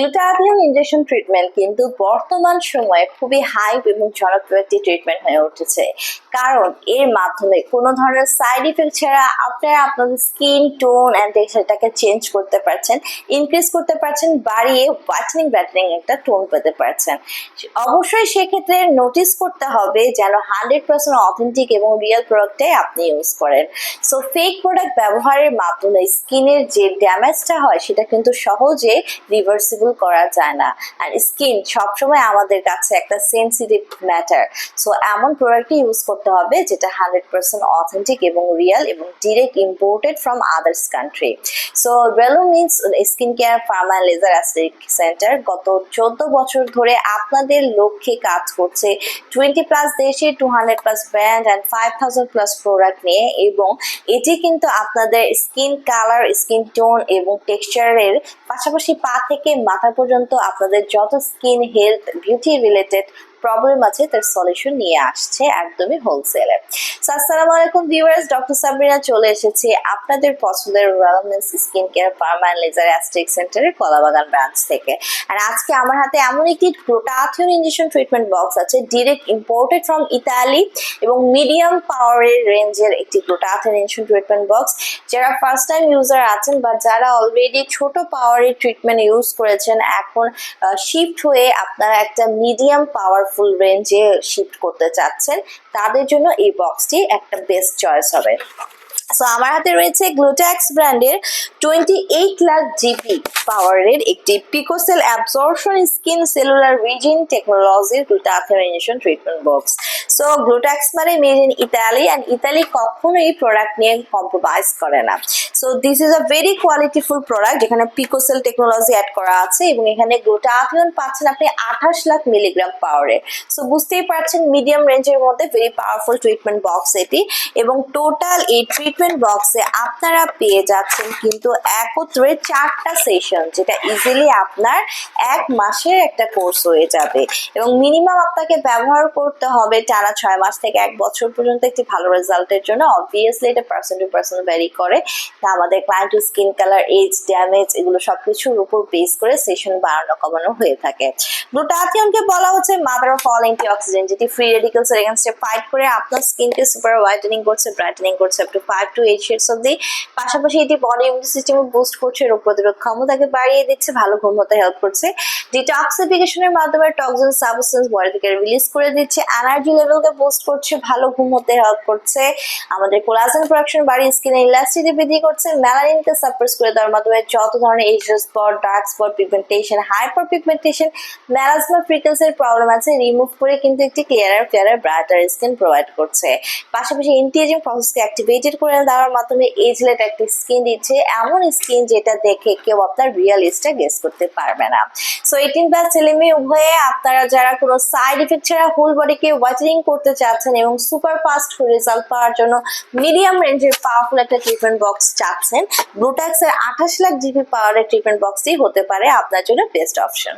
Glutathione injection treatment কিন্তু বর্তমান সময়ে খুবই হাইপ এবং জনপ্রিয় একটি ট্রিটমেন্ট হয়ে উঠেছে। কারণ এর মাধ্যমে কোনো ধরনের সাইড ইফেক্ট ছাড়া আপনারা আপনাদের স্কিন টোন অ্যান্ড টেক্সচারটাকে চেঞ্জ করতে পারছেন ইনক্রিজ করতে পারছেন, বাড়িয়ে হোয়াইটেনিং ব্যাটারিং একটা টোন পেতে পারছেন। অবশ্যই সেক্ষেত্রে নোটিস করতে হবে যেন হান্ড্রেড পার্সেন্ট অথেন্টিক এবং রিয়েল প্রোডাক্টটাই আপনি ইউজ করেন। সো ফেক প্রোডাক্ট ব্যবহারের মাধ্যমে স্কিনের যে ড্যামেজটা হয়, সেটা কিন্তু সহজে রিভার্সিবল করা যায় না। আর স্কিন সবসময় আমাদের কাছে একটা সেন্সিটিভ ম্যাটার সো এমন প্রোডাক্টই ইউজ করতে হবে যেটা হান্ড্রেড পার্সেন্ট অথেন্টিক এবং রিয়েল এবং direct imported from others country so রেলো means skin care pharma laser aesthetic centre গত চোদ্দ বছর ধরে আপনাদের লক্ষ্যে কাজ করছে টোয়েন্টি প্লাস দেশে two hundred plus brand and five thousand plus product নিয়ে এবং এটি কিন্তু আপনাদের স্কিন কালার স্কিন টোন এবং টেক্সচারের পাশাপাশি পা থেকে মাথা পর্যন্ত আপনাদের যত skin health beauty related problem আছে, তার সলিউশন নিয়ে আসছে একদমই হোলসেলে সো আসসালামু আলাইকুম ভিউয়ার্স ডক্টর সাবরিনা চলে এসেছে আপনাদের পছন্দের wellness skin care pharma laser aesthetic সেন্টারের কলাবাগান ব্রাঞ্চ থেকে। আর আজকে আমার হাতে এমন একটি গ্লুটাথিয়ন ইঞ্জেকশন ট্রিটমেন্ট বক্স আছে ডিরেক্ট ইম্পোর্টেড ফ্রম ইতালি এবং মিডিয়াম পাওয়ারের রেঞ্জের একটি গ্লুটাথিয়ন ইঞ্জেকশন ট্রিটমেন্ট বক্স যারা ফার্স্ট টাইম ইউজার আছেন বা যারা অলরেডি ছোট পাওয়ারের ট্রিটমেন্ট ইউজ করেছেন, এখন শিফট হয়ে আপনারা একটা মিডিয়াম পাওয়ারফুল রেঞ্জে শিফট করতে চাচ্ছেন তাদের জন্য এই বক্সটি একটা বেস্ট চয়েস হবে। সো আমার হাতে রয়েছে গ্লুট্যাক্স ব্র্যান্ডের টোয়েন্টি এইট লাখ জিবি পাওয়ারের একটি picocell absorption skin cellular regen টেকনোলজির glutathionization treatment box so Glutax মানে made in Italy and Italy কখনোই প্রোডাক্ট নিয়ে কম্প্রোমাইজ করে না। So this is a very qualityful product যেখানে পিকোসেল টেকনোলজি অ্যাড করা আছে এবং এখানে গ্লুটাথিয়ন পাচ্ছেন আপনি আঠাশ লাখ মিলিগ্রাম পাওয়ারে সো বুঝতেই পারছেন মিডিয়াম রেঞ্জের মধ্যে ভেরি পাওয়ারফুল ট্রিটমেন্ট বক্স এটি এবং টোটাল এই ট্রিটমেন্ট বক্সে আপনারা পেয়ে যাচ্ছেন কিন্তু একত্রে চারটা সেশন যেটা ইজিলি আপনার এক মাসের একটা কোর্স হয়ে যাবে। এবং মিনিমাম আপনাকে ব্যবহার করতে হবে টানা ছয় মাস থেকে এক বছর পর্যন্ত একটি ভালো রেজাল্টের জন্য। অবভিয়াসলি এটা পার্সন টু পার্সন ভ্যারি করে। তা আমাদের client skin colour age damage এগুলো সবকিছুর উপর বেস করে সেশন বাড়ানো, কমানো হয়ে থাকে। গ্লুটাথিয়নকে বলা হচ্ছে mother of all antioxidant যেটি ফ্রি রেডিকেলস এর এগেনস্টে ফাইট করে। আপনার স্কিনকে সুপার হোয়াইটেনিং করছে ব্রাইটেনিং করছে up to five to eight shades পাশাপাশি এটি বডি ইমিউন বুস্ট করছে, রোগ প্রতিরোধ ক্ষমতাকে বাড়িয়ে দিচ্ছে, ভালো ঘুম হতে হেল্প করছে। ডিটক্সিফিকেশনের মাধ্যমে টক্সিন সাবস্টেন্স বডি থেকে রিলিজ করে দিচ্ছে। এনার্জি লেভেলকে বুস্ট করছে, ভালো ঘুম হতে হেল্প করছে। আমাদের কোলাজেন প্রোডাকশন বৃদ্ধি করছে। মেলানিনকে করে দেওয়ার মাধ্যমে যত ধরনের spot dark spot pigmentation hyper pigmentation melasma ফ্রিকেলসের problem আছে রিমুভ করে কিন্তু একটি clearer clearer brighter skin provide করছে। পাশাপাশি এন্টি এজিং প্রসেসকে অ্যাক্টিভেটেড করে দেওয়ার মাধ্যমে এজলেট একটি স্কিন দিচ্ছে, এমন স্কিন যেটা দেখে কেউ আপনার রিয়ালিস্টটা গেস করতে পারবে না। সো এইটিন প্লাস ছেলে উভয়ে আপনারা যারা কোনো সাইড ইফেক্ট ছাড়া হোল বডিকে হোয়াইটেনিং করতে চাচ্ছেন এবং সুপার ফাস্ট রেজাল্ট পাওয়ার জন্য মিডিয়াম রেঞ্জের পাওয়ারফুল একটা ট্রিটমেন্ট বক্স চাচ্ছেন ব্লুট্যাক্সের আঠাশ লাখ জিবি পাওয়ারের ট্রিটমেন্ট বক্সই হতে পারে আপনার জন্য বেস্ট অপশন